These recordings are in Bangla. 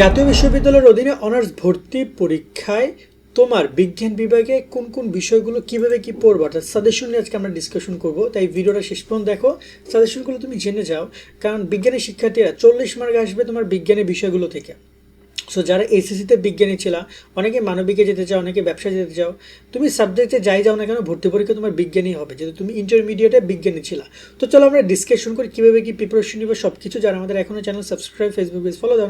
জাতীয় বিশ্ববিদ্যালয়ের অধীনে অনার্স ভর্তি পরীক্ষায় তোমার বিজ্ঞান বিভাগে কোন কোন বিষয়গুলো কীভাবে কি পড়ব? অর্থাৎ সাজেশন নিয়ে আজকে আমরা ডিসকাশন করব। তাই ভিডিওটা শেষ পর্যন্ত দেখো। সাজেশনগুলো তুমি জেনে যাও। কারণ বিজ্ঞানের শিক্ষার্থীরা চল্লিশ মার্ক আসবে তোমার বিজ্ঞানের বিষয়গুলো থেকে। সো যারা এসএসসিতে বিজ্ঞানী ছিল, অনেকে মানবিকে যেতে চাও, অনেকে ব্যবসা যেতে চাও, তুমি সাবজেক্টে যাই যাও না কেন, ভর্তি পরীক্ষা তোমার বিজ্ঞানী হবে। যেহেতু তুমি ইন্টারমিডিয়েটে বিজ্ঞানী ছিল। তো চলো আমরা ডিসকাশন করি, কীভাবে কি প্রিপারেশন নিবে সব কিছু যারা আমাদের এখনও channel subscribe Facebook page follow দাও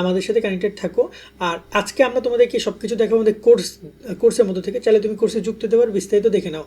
আমাদের সাথে কানেক্টেড থাকো। আর আজকে আমরা তোমাদেরকে সব কিছু দেখাবো আমাদের কোর্স কোর্সের মধ্যে থেকে। চাইলে তুমি কোর্সে যুক্ত হতে পারো, বিস্তারিত দেখে নাও।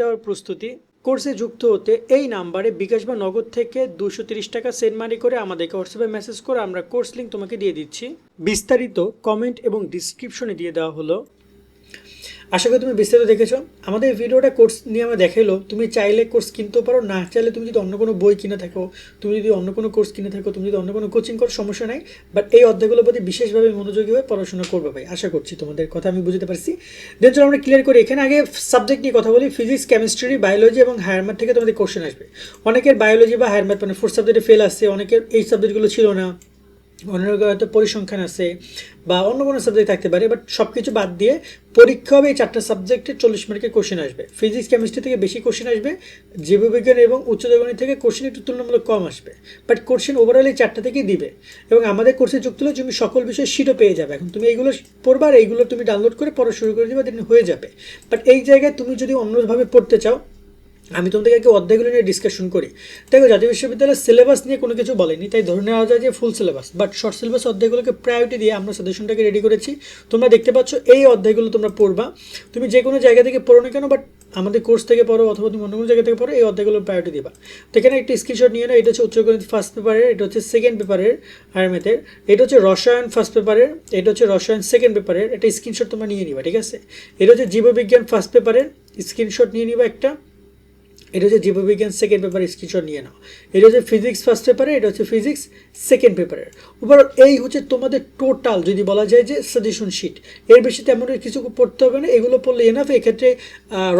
দেওয়ার প্রস্তুতি। কোর্সে যুক্ত হতে এই নাম্বারে বিকাশ বা নগদ থেকে দুশো তিরিশ টাকা সেন্ড মানি করে আমাদেরকে হোয়াটসঅ্যাপে মেসেজ করে আমরা কোর্স লিঙ্ক তোমাকে দিয়ে দিচ্ছি। বিস্তারিত কমেন্ট এবং ডিসক্রিপশনে দিয়ে দেওয়া হলো। আশা করি তুমি বিস্তারিত দেখেছ। আমাদের ভিডিওটা কোর্স নিয়ে আমরা দেখাইলো। তুমি চাইলে কোর্স কিনতেও পারো, না চাইলে তুমি যদি অন্য কোনো বই কিনে থাকো, তুমি যদি অন্য কোনো কোর্স কিনে থাকো, তুমি যদি অন্য কোনো কোচিং করো, সমস্যা নাই। বাট এই অধ্যায়গুলোর প্রতি বিশেষভাবে মনোযোগী হয়ে পড়াশোনা করবে ভাই। আশা করছি তোমাদের কথা আমি বুঝতে পারছি। দেন চলো আমরা ক্লিয়ার করি। এখানে আগে সাবজেক্ট নিয়ে কথা বলি। ফিজিক্স কেমিস্ট্রি বায়োলজি এবং হায়ার ম্যাথ থেকে তোমাদের কোশ্চেন আসবে। অনেকের বায়োলজি বা হায়ার ম্যাথ মানে ফোর্থ সাবজেক্টে ফেল আসছে, অনেকের এই সাবজেক্টগুলো ছিল না। অনেক হয়তো পরিসংখ্যান আছে বা অন্য কোনো সাবজেক্ট থাকতে পারে বাট সব কিছু বাদ দিয়ে পরীক্ষা হবে এই চারটা সাবজেক্টে চল্লিশ মার্কের কোশ্চেন আসবে। ফিজিক্স কেমিস্ট্রি থেকে বেশি কোশ্চেন আসবে, জীববিজ্ঞান এবং উচ্চতর গণিত থেকে কোশ্চেন একটু তুলনামূলক কম আসবে। বাট কোশ্চেন ওভারঅল এই চারটা থেকেই দিবে। এবং আমাদের কোর্সে যুক্ত হলে তুমি সকল বিষয়ে শিটও পেয়ে যাবে। এখন তুমি এইগুলো পড়বার এইগুলো তুমি ডাউনলোড করে পড়া শুরু করে দিবে দেন হয়ে যাবে। বাট এই জায়গায় তুমি যদি অন্যভাবে পড়তে চাও আমি তোমাদেরকে আগে অধ্যায়গুলো নিয়ে ডিসকাশন করি। দেখো, জাতীয় বিশ্ববিদ্যালয়ের সিলেবাস নিয়ে কোনো কিছু বলেনি, তাই ধরে নেওয়া যায় যে full syllabus but short syllabus অধ্যায়গুলোকে priority দিয়ে আমরা সাজেশনটাকে রেডি করেছি। তোমরা দেখতে পাচ্ছ, এই অধ্যায়গুলো তোমরা পড়বা। তুমি যে কোনো জায়গা থেকে পড়ো না কেন বাট আমাদের কোর্স থেকে পড়ো অথবা তুমি অন্য কোনো জায়গা থেকে পড়ো, এই অধ্যায়গুলো প্রায়োরিটি দিবা। তো এখানে একটা স্ক্রিনশট নিয়ে নাও, এটা হচ্ছে উচ্চগণিত ফার্স্ট পেপারের এটা হচ্ছে সেকেন্ড পেপারের ম্যাথের এটা হচ্ছে রসায়ন ফার্স্ট পেপারের এটা হচ্ছে রসায়ন সেকেন্ড পেপারের একটা স্ক্রিনশট তোমরা নিয়ে নিবা, ঠিক আছে? এটা হচ্ছে জীববিজ্ঞান ফার্স্ট পেপারের স্ক্রিনশট নিয়ে নিবা একটা। এটা হচ্ছে জীববিজ্ঞান সেকেন্ড পেপার স্ক্রিনশট নিয়ে নাও। এটা হচ্ছে ফিজিক্স ফার্স্ট পেপারে এটা হচ্ছে ফিজিক্স সেকেন্ড পেপারের উপর এই হচ্ছে তোমাদের টোটাল যদি বলা যায় যে সাজেশন শিট এর বেশি তেমন কিছু পড়তে হবে না, এগুলো পড়লে এনাফ এক্ষেত্রে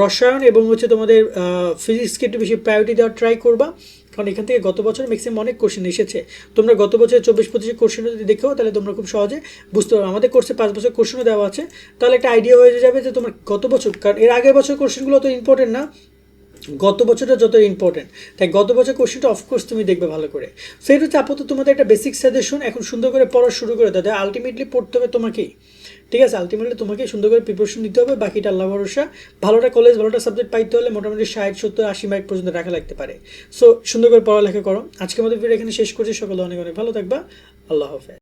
রসায়ন এবং হচ্ছে তোমাদের ফিজিক্সকে একটু বেশি প্রায়োরিটি দেওয়ার ট্রাই করবা। কারণ এখান থেকে গত বছর ম্যাক্সিমাম অনেক কোশ্চেন এসেছে। তোমরা গত বছর চব্বিশ পঁচিশে কোশ্চেন যদি দেখো তাহলে তোমরা খুব সহজে বুঝতে পারবে। আমাদের কোর্সে পাঁচ বছর কোশ্চেনও দেওয়া আছে। তাহলে একটা আইডিয়া হয়ে যাবে যে তোমার গত বছর, কারণ এর আগের বছর কোশ্চেনগুলো তো ইম্পর্টেন্ট না। গত বছরটা যত ইম্পর্টেন্ট তাই গত বছর কোশ্চেনটা অফকোর্স তুমি দেখবে ভালো করে। সেই হচ্ছে আপাতত তোমাদের একটা বেসিক সাজেশন এখন সুন্দর করে পড়া শুরু করে দাও আলটিমেটলি পড়তে হবে তোমাকেই। ঠিক আছে? আলটিমেটলি তোমাকে সুন্দর করে প্রিপারেশন নিতে হবে, বাকিটা আল্লাহ ভরসা। ভালোটা কলেজ ভালোটা সাবজেক্ট পাইতে হলে মোটামুটি ষাট, সত্তর, আশি মার্ক পর্যন্ত রাখা লাগতে পারে। সো সুন্দর করে পড়ালেখা করো। আজকের মতো ভিডিও এখানে শেষ করছি। সকলে অনেক অনেক ভালো থাকবা। আল্লাহ হাফেজ।